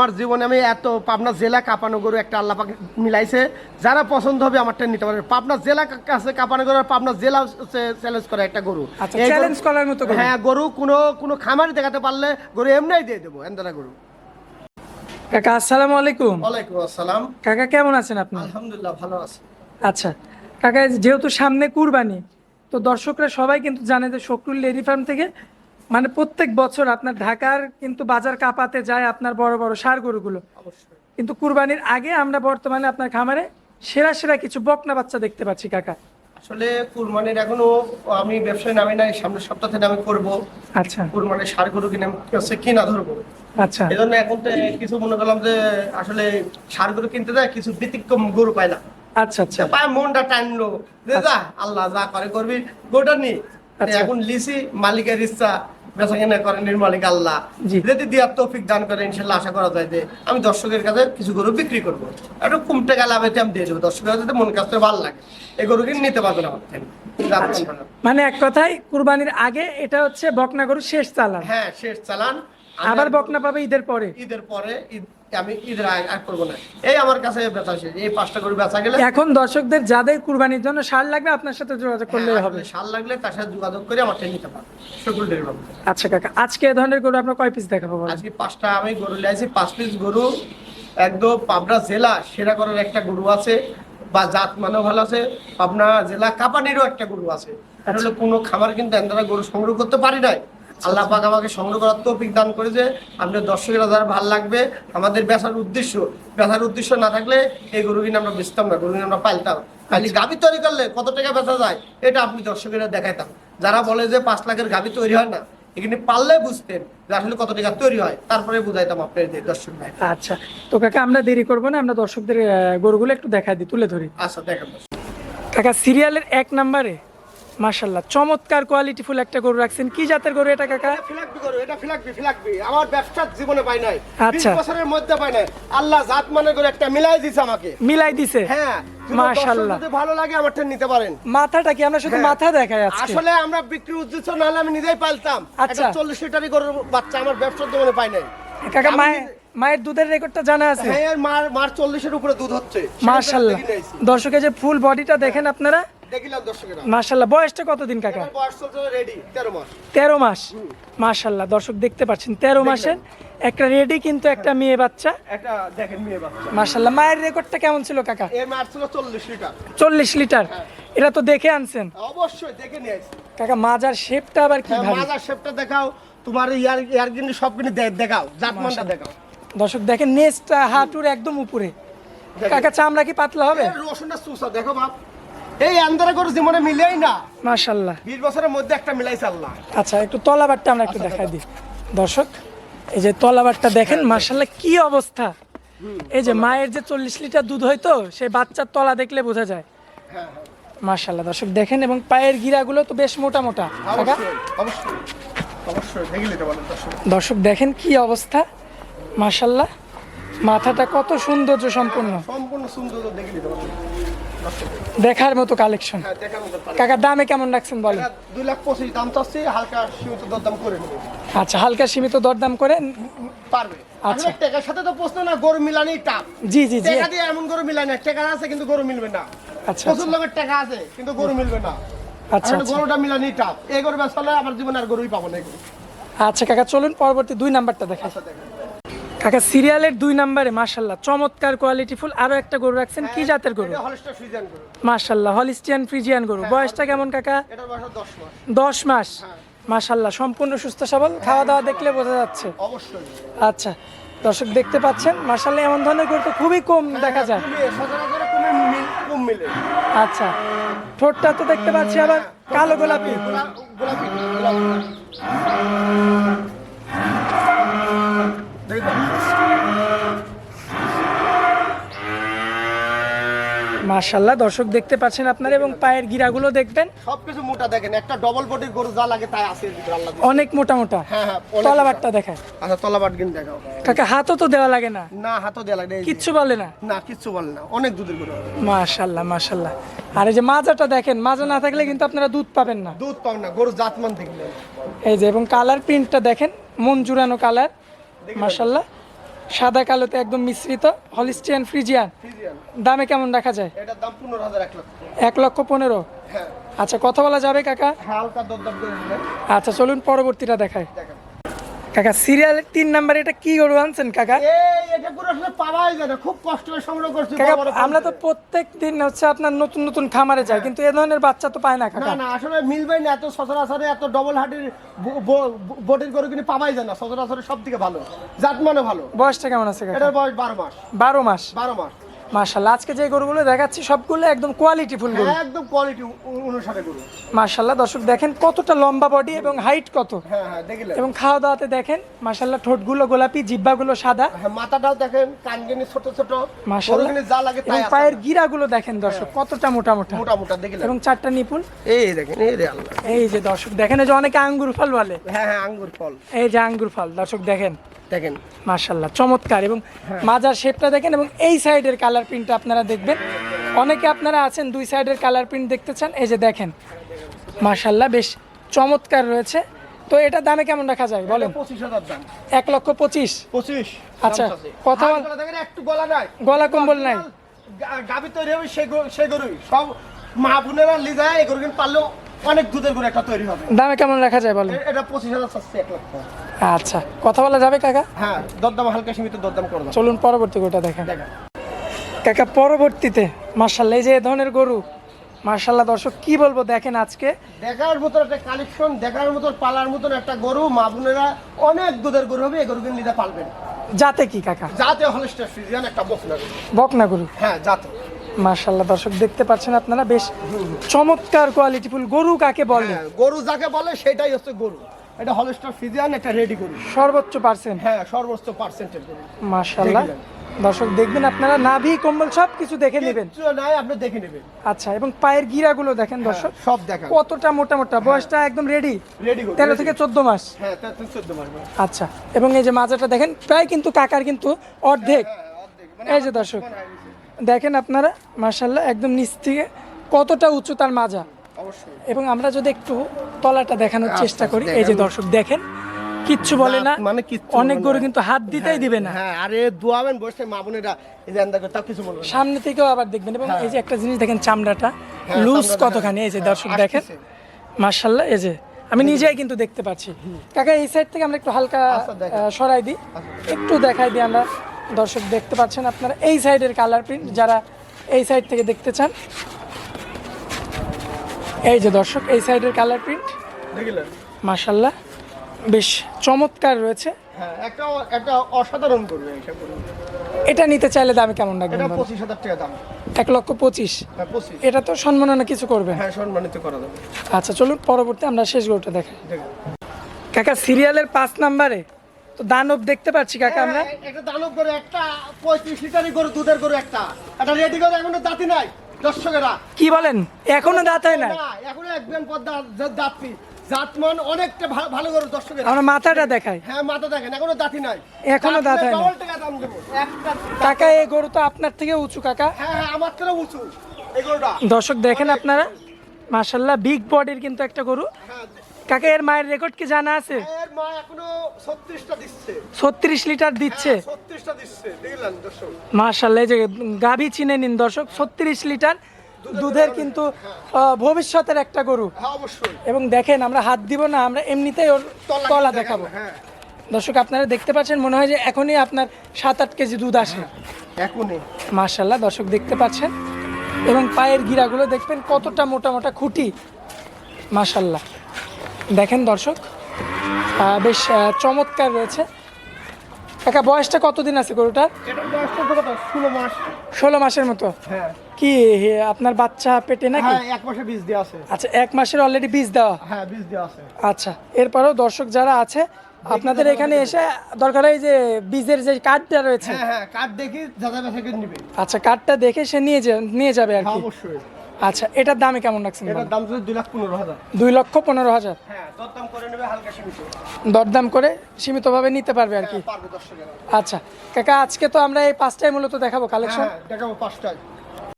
আমার জীবনে আমি এত পাবনা জেলা কাপানো গরু একটা আল্লাহ পাক মিলাইছে। যারা পছন্দ হবে আমারটা নিতে পারবে। পাবনা জেলা কাছে কাপানো গরু আর পাবনা জেলা চ্যালেঞ্জ করে একটা গরু। চ্যালেঞ্জ করার মতো হ্যাঁ গরু কোনো কোনো খামারি দেখাতে পারলে গরু এমনিই দিয়ে দেবো এন্দারা গরু। কাকা আসসালামু আলাইকুম। ওয়ালাইকুম আসসালাম। কাকা কেমন আছেন আপনি? আলহামদুলিল্লাহ ভালো আছি। আচ্ছা কাকা যেহেতু সামনে কুরবানি তো দর্শকরা সবাই কিন্তু জানে যে শকরুল ডেয়ারি ফার্ম থেকে মানে প্রত্যেক বছর আপনার ঢাকার কিন্তু বাজার কাপাতে যায় আপনার বড় বড় সার গরুগুলো। কিন্তু কুরবানির আগে আমরা বর্তমানে আপনার খামারে সেরা সেরা কিছু বকনা বাচ্চা দেখতে পাচ্ছি কাকা। আসলে কুরবানির এখনও আমি ব্যবসায় নামি নাই সামনের সপ্তাহ থেকে আমি করব। আচ্ছা। কুরবানির সার গরু কিনে হচ্ছে কিনা ধরবো। আচ্ছা। এই জন্য এখন তো কিছু মনে করলাম যে আসলে সার গরু কিনতে যায় কিছু ব্যতিক্রম গরু পাইলাম আচ্ছা আচ্ছা। পায়ে মনটা টানলো যে যা আল্লাহ যা করে করবি গোটা নি। আচ্ছা। এখন লিসি মালিকের ইচ্ছা বেচা কেনা করেন নির্মালিক আল্লাহ। যদি দিয়ার তৌফিক দান করে ইনশাল্লাহ আশা করা যায় যে আমি দর্শকের কাছে কিছু গরু বিক্রি করব। একটু কম টাকা লাভে আমি দিয়ে দেবো। দর্শকের কাছে মন কাছে ভালো লাগে এই গরু কিন্তু নিতে পারবে না আচ্ছা। মানে এক কথায় কুরবানির আগে এটা হচ্ছে বকনা গরু শেষ চালান। হ্যাঁ শেষ চালান। আবার বকনা পাবে ঈদের পরে। ঈদের পরে আমি ঈদের আগে আর করব না। এই আমার কাছে বেচা শেষ। এই পাঁচটা গরু বেচা গেলে এখন দর্শকদের যাদের কুরবানির জন্য সার লাগবে আপনার সাথে যোগাযোগ করলেই হ্যাঁ, হবে। সার লাগলে তার সাথে যোগাযোগ করে আমার নিতে পারবে। ডেরি বাবু আচ্ছা কাকা আজকে এ ধরনের গরু আপনার কয় পিস দেখাবো? আজকে পাঁচটা আমি গরু লিয়েছি পাঁচ পিস গরু একদম পাবনা জেলা সেরা করার একটা গরু আছে। বা জাত মানও ভালো আছে। পাবনা জেলা কাপানিরও একটা গরু আছে। আসলে কোনো খাবার কিন্তু এন্দারা গরু সংগ্রহ করতে পারি নাই। আল্লাহ পাক আমাকে সংগ্রহ করার তৌফিক দান করেছে আপনার দর্শকেরা যারা ভালো লাগবে আমাদের বেচার উদ্দেশ্য বেচার উদ্দেশ্য না থাকলে এই গরু কিনে আমরা বেচতাম না গরু কিনে আমরা পালতাম। খালি গাভি তৈরি করলে কত টাকা বেচা যায় এটা আপনি দর্শকেরা দেখাইতাম। যারা বলে যে পাঁচ লাখের গাভি তৈরি হয় না এখানে পারলে বুঝতেন যে আসলে কত টাকা তৈরি হয় তারপরে বুঝাইতাম আপনাদের দর্শক ভাই। আচ্ছা তো কাকা আমরা দেরি করব না আমরা দর্শকদের গরুগুলো একটু দেখাই দিই তুলে ধরি। আচ্ছা দেখেন কাকা সিরিয়ালের এক নম্বরে মাশাল্লাহ চমৎকার কোয়ালিটি ফুল একটা গরু রাখছেন। কি জাতের গরু এটা কাকা? ফিলাকবি করো, এটা ফিলাকবি, ফিলাকবি। আমার ব্যবসার জীবনে পাই নাই। আচ্ছা। বছরের মধ্যে পাই নাই। আল্লাহ জাত মানে করে একটা মিলাই দিছে আমাকে। মিলাই দিছে? হ্যাঁ মাশাআল্লাহ। যদি ভালো লাগে আমারটা নিতে পারেন। মাথাটা কি? আমরা শুধু হ্যাঁ। মাথা দেখাই আজকে? আসলে আমরা বিক্রি উদ্দেশ্য না হলে আমি নিজেই পালতাম। আচ্ছা। একটা চল্লিশ লিটারই গরুর বাচ্চা আমার ব্যবসার জীবনে পাই নাই। কাকা মায়ের মায়ের দুধের রেকর্ডটা জানা আছে? হ্যাঁ মার মার চল্লিশের উপরে দুধ হচ্ছে। দেখি দর্শকের যে ফুল বডিটা দেখেন আপনারা। মাশাল্লাহ বয়সটা কতদিন কাকা? এবার বয়স চলছে রেডি তেরো মাস। মাশাল্লাহ দর্শক দেখতে পাচ্ছেন তেরো মাসের একটা রেডি কিন্তু একটা মেয়ে বাচ্চা। একটা দেখেন মেয়ে বাচ্চা। মাশাল্লাহ মায়ের রেকর্ডটা কেমন ছিল কাকা? চল্লিশ লিটার। এটা তো দেখে আনছেন। অবশ্যই দেখে নিয়ে কাকা মাজার শেপটা আবার কি হ্যাঁ, মাজার শেপটা দেখাও তোমার ইয়ার ইয়ার কিন্তু সব কিন্তু দে- দেখাও জাতমানটা দেখাও। দর্শক দেখেন নেসটা হাঁটুর একদম উপরে। কাকা চামড়া কি পাতলা হবে? রসুনটা চুষা দেখো বাপ। এই আন্দারা করে জীবনে মিলেই না। মাশাল্লাহ বিশ বছরের মধ্যে একটা মিলাইছে আল্লাহ। আচ্ছা একটু তলাবারটা আমরা একটু দেখাই দিই। দর্শক এই যে তলাবারটা দেখেন মাশাল্লাহ কি অবস্থা। এই যে মায়ের যে চল্লিশ লিটার দুধ হয়তো সেই বাচ্চার তলা দেখলে বোঝা যায়। হ্যাঁ মাশাল্লাহ দর্শক দেখেন এবং পায়ের গিরাগুলো তো বেশ মোটা মোটা দর্শক। দেখেন কি অবস্থা মাশাল্লাহ মাথাটা কত সৌন্দর্য সম্পূর্ণ সম্পূর্ণ সুন্দর দেখে দেখার মতো কালেকশন হ্যাঁ। কাকা দামে কেমন রাখছেন বলেন? দুই লাখ পঁচিশ দাম হালকা সীমিত দরদাম করে আচ্ছা হালকা সীমিত দরদাম করে পারবে। আচ্ছা। টাকার সাথে তো প্রশ্ন না গরু মিলানি টাপ জি জি জি। টাকা দিয়ে এমন গরু টাকা আছে কিন্তু গরু মিলবে না। আচ্ছা প্রচুর লোকের টাকা আছে কিন্তু গরু মিলবে না। আচ্ছা আচ্ছা। গরুটা মিলানি টাপ এই গরু ব্যবসা আমার জীবনে আর গরুই পাবো না আচ্ছা কাকা চলুন পরবর্তী দুই নাম্বারটা দেখাই। আচ্ছা দেখেন কাকা সিরিয়ালের দুই নাম্বারে মাশাল্লাহ চমৎকার কোয়ালিটি ফুল। আরও একটা গরু রাখছেন কি জাতের গরু? মাশাল্লাহ হলিস্টিয়ান ফ্রিজিয়ান গরু। বয়সটা কেমন কাকা? দশ মাস। মাশাল্লাহ সম্পূর্ণ সুস্থ সবল। খাওয়া দাওয়া দেখলে বোঝা যাচ্ছে। আচ্ছা দর্শক দেখতে পাচ্ছেন মাশাল্লাহ এমন ধরনের গরু তো খুবই কম দেখা যায়। আচ্ছা ঠোঁটটা তো দেখতে পাচ্ছি আবার কালো গোলাপি গোলাপি। মাশাল্লাহ দর্শক দেখতে পাচ্ছেন আপনারা এবং পায়ের গিরাগুলো দেখবেন। সবকিছু মোটা দেখেন একটা ডবল বডির গরু যা লাগে তাই আছে অনেক মোটা মোটা। হ্যাঁ হ্যাঁ অনেক তলাবারটা দেখায়। আচ্ছা তলাবাট কিন দেখাও। কাকা হাতও তো দেওয়া লাগে না? না হাতও দেওয়া লাগে না, কিচ্ছু বলে না? না কিচ্ছু বলে না অনেক দুধের গরু। মাশাল্লাহ মাশাল্লাহ আর এই যে মাজাটা দেখেন মাজা না থাকলে কিন্তু আপনারা দুধ পাবেন না। দুধ পাবেন না গরু জাতমান দেখলে এই যে এবং কালার প্রিন্টটা দেখেন মন জুড়ানো কালার মাশাল্লাহ সাদা কালোতে একদম মিশ্রিত হলিস্টিয়ান ফ্রিজিয়ান। দামে কেমন রাখা যায়? এটার দাম পনেরো হাজার এক লক্ষ। 1 লক্ষ পনেরো? হ্যাঁ। আচ্ছা কথা বলা যাবে কাকা? হালকা দরদাম করে আচ্ছা চলুন পরবর্তীটা দেখায় কাকা সিরিয়ালের তিন নাম্বার এটা কি গরু আনছেন কাকা? এই এটা পুরো আসলে পাওয়াই যায় না খুব কষ্ট করে সংগ্রহ করছি আমরা তো প্রত্যেক দিন হচ্ছে আপনার নতুন নতুন খামারে যাই কিন্তু এ ধরনের বাচ্চা তো পায় না কাকা। না আসলে মিলবে না এত সচরাচরে এত ডবল হার্টের বডির গরু কিন্তু পাওয়াই যায় না সচরাচরে সব থেকে ভালো জাত মানে ভালো। বয়সটা কেমন আছে কাকা? এটার বয়স বারো মাস। বারো মাস। বারো মাস। মার্শাল্লাহ আজকে যে গরুগুলো দেখাচ্ছি সবগুলো একদম কোয়ালিটি ফুল গরু। হ্যাঁ, একদম কোয়ালিটি অনুসারে গরু। মার্শাল্লাহ দর্শক দেখেন কতটা লম্বা বডি এবং হাইট কত। হ্যাঁ হ্যাঁ দেখিলেন এবং খাওয়া দাওয়াতে দেখেন মার্শাল্লাহ ঠোঁটগুলো গোলাপি জিব্বাগুলো সাদা। হ্যাঁ মাথাটাও দেখেন কানগিনি ছোট ছোট। মাশাআল্লাহ। যা লাগে তাই পায়ের গিরাগুলো দেখেন দর্শক কতটা মোটা মোটা। মোটা মোটা দেখিলেন এবং চারটা নিপুল এই দেখেন এই রে আল্লাহ। এই যে দর্শক দেখেন যে অনেকে আঙ্গুর ফল বলে। হ্যাঁ হ্যাঁ আঙ্গুর ফল। এই যে আঙ্গুর ফল দর্শক দেখেন। দেখেন। মার্শাল্লাহ চমৎকার। এবং মাজার শেপটা দেখেন এবং এই সাইডের কালার প্রিন্টটা আপনারা দেখবেন। অনেকে আপনারা আছেন দুই সাইডের কালার প্রিন্ট দেখতে চান এই যে দেখেন। মার্শাল্লাহ বেশ চমৎকার রয়েছে। তো এটা দামে কেমন রাখা যায় বলেন? এক লক্ষ পঁচিশ? পঁচিশ। আচ্ছা, কথা একটু গলা নাই। গলা কম্বল নাই। গা- গাভী তৈরি হবে সে গরু- সে গরুই। সব মা বোনেরা লিজায় এই গরু কিন্তু পারলেও অনেক দুধের গরু একটা তৈরি হবে। দামে কেমন রাখা যায় বলেন? এটা পঁচিশ হাজার চাচ্ছে এক লক্ষ। আচ্ছা কথা বলা যাবে কাকা? হ্যাঁ দরদাম হালকা সীমিত দরদাম করে চলুন পরবর্তী গোটা দেখেন। কাকা পরবর্তীতে মার্শাল্লাহ এই যে এ ধরনের গরু মার্শাল্লাহ দর্শক কি বলব দেখেন আজকে? দেখার মতন একটা কালেকশন দেখার মতন পালার মতন একটা গরু মা বোনেরা অনেক দুধের গরু হবে এই গরুকে নিতে পারবেন। যাতে কি কাকা? যাতে হলস্টার ফ্রিজিয়ান একটা বকনা গরু। বকনা গরু? হ্যাঁ যাতে। মার্শাল্লাহ দর্শক দেখতে পাচ্ছেন আপনারা বেশ চমৎকার কোয়ালিটিফুল গরু কাকে বলে? হ্যাঁ গরু যাকে বলে সেটাই হচ্ছে গরু। এটা হলস্টার ফ্রিজিয়ান একটা রেডি গরু। সর্বোচ্চ পার্সেন্ট হ্যাঁ সর্বোচ্চ পার্সেন্টের গরু। মার্শাল্লাহ দর্শক দেখবেন আপনারা নাভি কম্বল সব কিছু দেখে নেবেন। নাই আপনি দেখে নেবেন। আচ্ছা এবং পায়ের গিরাগুলো দেখেন দর্শক। সব দেখা কতটা মোটা মোটা বয়সটা একদম রেডি রেডি তেরো থেকে চোদ্দ মাস। হ্যাঁ চোদ্দ মাস আচ্ছা এবং এই যে মাজাটা দেখেন প্রায় কিন্তু কাকার কিন্তু অর্ধেক। হ্যাঁ, মানে এই যে দর্শক। দেখেন আপনারা মার্শাল্লাহ একদম নিচ থেকে কতটা উঁচু তার মাজা। এবং আমরা যদি একটু তলাটা দেখানোর আচ্ছা, চেষ্টা করি এই যে দর্শক দেখেন কিচ্ছু বলে না মানে অনেক গরু কিন্তু হাত দিতেই দিবে না। হ্যাঁ আরে দোয়াবেন বসে মা বোনেরা এই যে আন্দাজ করে তাও কিছু বলবেন সামনে থেকেও আবার দেখবেন এবং এই যে একটা জিনিস দেখেন চামড়াটা হ্যাঁ, লুজ কতখানি এই যে হ্যাঁ, দর্শক দেখেন। মার্শাল্লাহ এই যে আমি নিজেই কিন্তু দেখতে পাচ্ছি। কাকা এই সাইড থেকে আমরা একটু হালকা আচ্ছা, সরাই দিই একটু দেখাই দিই আমরা। দর্শক দেখতে পাচ্ছেন আপনারা এই সাইডের কালার প্রিন্ট যারা এই সাইড থেকে দেখতে চান। এই যে দর্শক এই সাইডের কালার প্রিন্ট মার্শাল্লাহ বেশ চমৎকার রয়েছে। হ্যাঁ একটা একটা অসাধারণ করবে এটা নিতে চাইলে দামে কেমন? পঁচিশ হাজার টাকা দাম। এক লক্ষ পঁচিশ। হ্যাঁ এটা তো সম্মাননা কিছু করবেন হ্যাঁ সম্মানিত করা যাবে। আচ্ছা চলুন পরবর্তী আমরা শেষ গরুটা দেখাই। দেখেন। কাকা সিরিয়ালের পাঁচ নাম্বারে তো দানব দেখতে পাচ্ছি কাকা আমরা। একটা দানব গরু একটা পঁয়ত্রিশ লিটারের গরু দুধের গরু একটা। একটা রেডি গরু এখনও দাঁতি নাই দর্শকেরা। কি বলেন? এখনও দাঁত হয় না? এখনও একদম পদ্মা দাঁতি জাতমান অনেকটা ভালো- ভালো গরু দর্শকেরা। আমরা মাথাটা দেখাই। হ্যাঁ মাথা দেখেন এখনও দাঁতি নাই। এখনও দাঁত হয় না। কাকা এই গরু তো আপনার থেকে উঁচু কাকা। হ্যাঁ হ্যাঁ আমার থেকে উঁচু এই গরুটা। দর্শক দেখেন আপনারা। মার্শাল্লাহ বিগ বডির কিন্তু একটা গরু। হ্যাঁ কাকা এর মায়ের রেকর্ড কি জানা আছে? এর মা এখনও ছত্রিশটা দিচ্ছে। ছত্রিশ লিটার দিচ্ছে। ছত্রিশটা দিচ্ছে। দেখলেন দর্শক? মার্শাল্লাহ এই যে গাভী চিনে নিন দর্শক ছত্রিশ লিটার দুধের কিন্তু ভবিষ্যতের একটা গরু। হ্যাঁ অবশ্যই। এবং দেখেন আমরা হাত দিব না আমরা এমনিতেই ওর তলা দেখাবো। হ্যাঁ। দর্শক আপনারা দেখতে পাচ্ছেন মনে হয় যে এখনই আপনার সাত আট কেজি দুধ আসে। এখনই। মার্শাল্লাহ দর্শক দেখতে পাচ্ছেন। এবং পায়ের গিরাগুলো দেখবেন কতটা মোটা মোটা খুঁটি। মার্শাল্লাহ দেখেন দর্শক বেশ চমৎকার রয়েছে। একা বয়সটা কতদিন আছে গরুটার ষোলো মাস। ষোলো মাসের মতো? হ্যাঁ। কি আপনার বাচ্চা পেটে নাকি? হ্যাঁ এক মাসে বীজ দেওয়া আছে। আচ্ছা এক মাসের অলরেডি বীজ দেওয়া? হ্যাঁ বীজ দেওয়া আছে। আচ্ছা এরপরেও দর্শক যারা আছে আপনাদের এখানে এসে দরকার হয় যে বীজের যে কার্ডটা রয়েছে। হ্যাঁ হ্যাঁ কার্ড দেখি করে আচ্ছা কার্ডটা দেখে সে নিয়ে নিয়ে যাবে আর হ্যাঁ কি অবশ্যই। আচ্ছা এটার দামে কেমন রাখছেন এটার দাম যদি দুই লাখ পনেরো হাজার। দুই লক্ষ পনেরো হাজার? হ্যাঁ দরদাম করে নেবে হালকা সীমিত। দরদাম করে সীমিতভাবে নিতে পারবে আর কি? হ্যাঁ, আচ্ছা কাকা আজকে তো আমরা এই পাঁচটাই মূলত দেখাবো কালেকশন হ্যাঁ দেখাবো পাঁচটায়